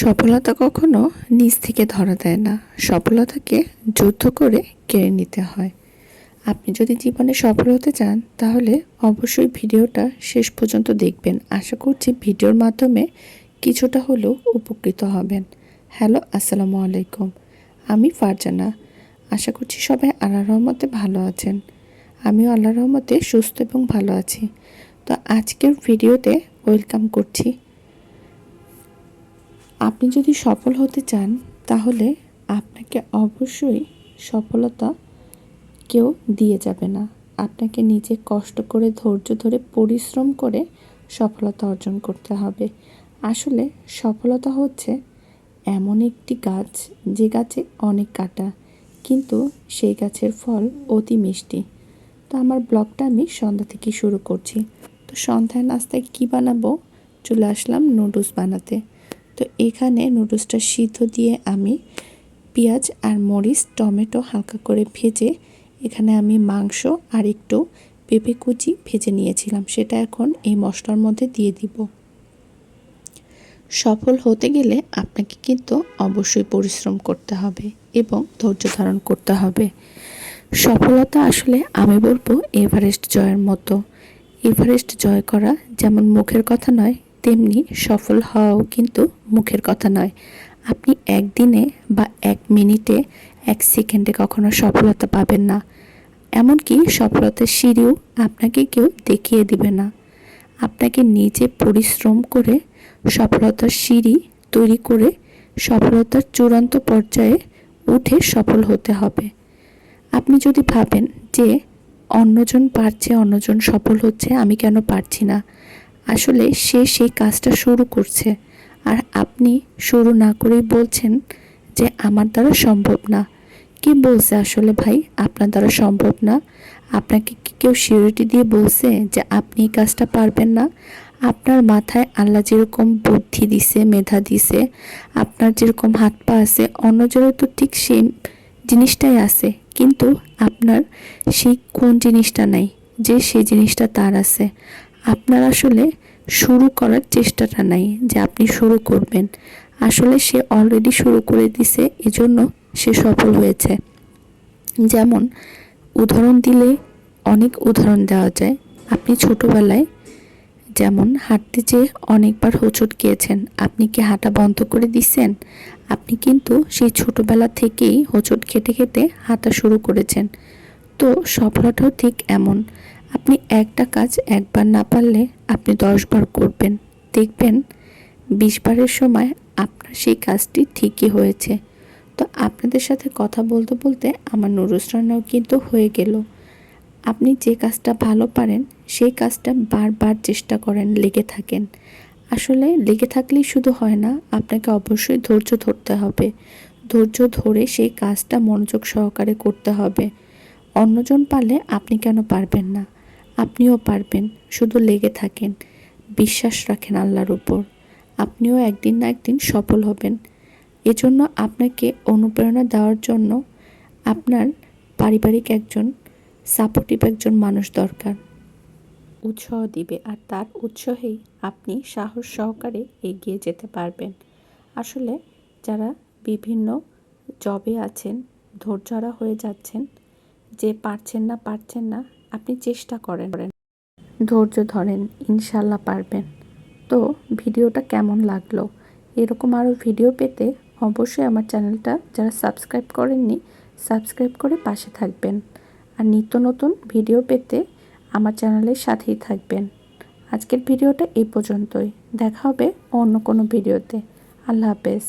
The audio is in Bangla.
সফলতা কখনো নিজ থেকে ধরা দেয় না। সফলতাকে যুদ্ধ করে কেড়ে নিতে হয়। আপনি যদি জীবনে সফল হতে চান, তাহলে অবশ্যই ভিডিওটা শেষ পর্যন্ত দেখবেন। আশা করছি ভিডিওর মাধ্যমে কিছুটা হলেও উপকৃত হবেন। হ্যালো, আসসালামু আলাইকুম। আমি ফারজানা। আশা করছি সবাই আল্লাহ রহমতে ভালো আছেন। আমিও আল্লাহ রহমতে সুস্থ এবং ভালো আছি। তো আজকের ভিডিওতে ওয়েলকাম করছি আপনি যদি সফল হতে চান, তাহলে আপনাকে অবশ্যই সফলতা কেউ দিয়ে যাবে না। আপনাকে নিজে কষ্ট করে, ধৈর্য ধরে, পরিশ্রম করে সফলতা অর্জন করতে হবে। আসলে সফলতা হচ্ছে এমন একটি গাছ, যে গাছে অনেক কাটা, কিন্তু সেই গাছের ফল অতি মিষ্টি। তো আমার ব্লগটা আমি সন্ধ্যা থেকে শুরু করছি। তো সন্ধ্যায় নাস্তায় কী বানাবো? চলে আসলাম নুডলস বানাতে। তো এখানে নুডলসটা সিদ্ধ দিয়ে আমি পেঁয়াজ আর মরিচ, টমেটো হালকা করে ভেজে এখানে আমি মাংস আর একটু পেঁপে কুচি ভেজে নিয়েছিলাম। সেটা এখন এই মশলার মধ্যে দিয়ে দিব। সফল হতে গেলে আপনাকে কিন্তু অবশ্যই পরিশ্রম করতে হবে এবং ধৈর্য ধারণ করতে হবে। সফলতা আসলে আমি বলব এভারেস্ট জয়ের মতো। এভারেস্ট জয় করা যেমন মুখের কথা নয় তেমনি সফল হওয়াও কিন্তু মুখের কথা নয়। আপনি একদিনে বা এক মিনিটে এক সেকেন্ডে কখনো সফলতা পাবেন না। এমনকি সফলতার সিঁড়িও আপনাকে কেউ দেখিয়ে দিবে না। আপনাকে নিজে পরিশ্রম করে সফলতার সিঁড়ি তৈরি করে সফলতার চূড়ান্ত পর্যায়ে উঠে সফল হতে হবে। আপনি যদি ভাবেন যে অন্যজন পারছে, অন্যজন সফল হচ্ছে, আমি কেন পারছি না? আসলে সে সেই কাজটা শুরু করছে। আর আপনি শুরু না করেই বলছেন যে আমার দ্বারা সম্ভব না। কি বলছে আসলে ভাই আপনার দ্বারা সম্ভব না? আপনাকে কি কেউ সিউরিটি দিয়ে বলছে যে আপনি এই কাজটা পারবেন না? আপনার মাথায় আল্লাহ যেরকম বুদ্ধি দিছে, মেধা দিছে, আপনার যেরকম হাত পা আছে অন্যজনের তো ঠিক সেই জিনিসটাই আছে। কিন্তু আপনার সেই কোন জিনিসটা নাই? যে সেই জিনিসটা তার আছে। আপনার আসলে শুরু করার চেষ্টাটা নাই যে আপনি শুরু করবেন। আসলে সে অলরেডি শুরু করে দিছে, এজন্য সে সফল হয়েছে। যেমন, উদাহরণ দিলে অনেক উদাহরণ দেওয়া যায়। আপনি ছোটোবেলায় যেমন হাঁটতে যেয়ে অনেকবার হোঁচট গিয়েছেন, আপনি কি হাঁটা বন্ধ করে দিচ্ছেন আপনি কিন্তু সেই ছোটোবেলা থেকেই হোঁচট খেতে খেতে হাঁটা শুরু করেছেন। তো সফলতাও ঠিক এমন। আপনি একটা কাজ একবার না পারলে আপনি দশবার করবেন। দেখবেন বিশবারের সময় আপনার সেই কাজটি ঠিকই হয়েছে। তো আপনাদের সাথে কথা বলতে বলতে আমার নুরুস রান্নাও কিন্তু হয়ে গেল। আপনি যে কাজটা ভালো পারেন, সেই কাজটা বারবার চেষ্টা করেন, লেগে থাকেন। আসলে লেগে থাকলেই শুধু হয় না, আপনাকে অবশ্যই ধৈর্য ধরতে হবে। ধৈর্য ধরে সেই কাজটা মনোযোগ সহকারে করতে হবে। অন্যজন পারলে আপনি কেন পারবেন না? আপনিও পারবেন, শুধু লেগে থাকেন। বিশ্বাস রাখেন আল্লাহর উপর। আপনিও একদিন না একদিন সফল হবেন। এজন্য আপনাকে অনুপ্রেরণা দেওয়ার জন্য আপনার পারিবারিক একজন সাপোর্টিভ একজন মানুষ দরকার। উৎসাহ দিবে আর তার উৎসাহেই আপনি সাহস সহকারে এগিয়ে যেতে পারবেন। আসলে যারা বিভিন্ন জবে আছেন ধৈর্যরা হয়ে যাচ্ছেন, যে পারছেন না পারছেন না আপনি চেষ্টা করেন। ধৈর্য ধরেন, ইনশাল্লাহ পারবেন। তো, ভিডিওটা কেমন লাগল? এরকম আরও ভিডিও পেতে অবশ্যই আমার চ্যানেলটা যারা সাবস্ক্রাইব করেননি, সাবস্ক্রাইব করে পাশে থাকবেন। আর নিত্য নতুন ভিডিও পেতে আমার চ্যানেলের সাথেই থাকবেন। আজকের ভিডিওটা এই পর্যন্তই। দেখা হবে অন্য কোনো ভিডিওতে। আল্লাহ হাফেজ।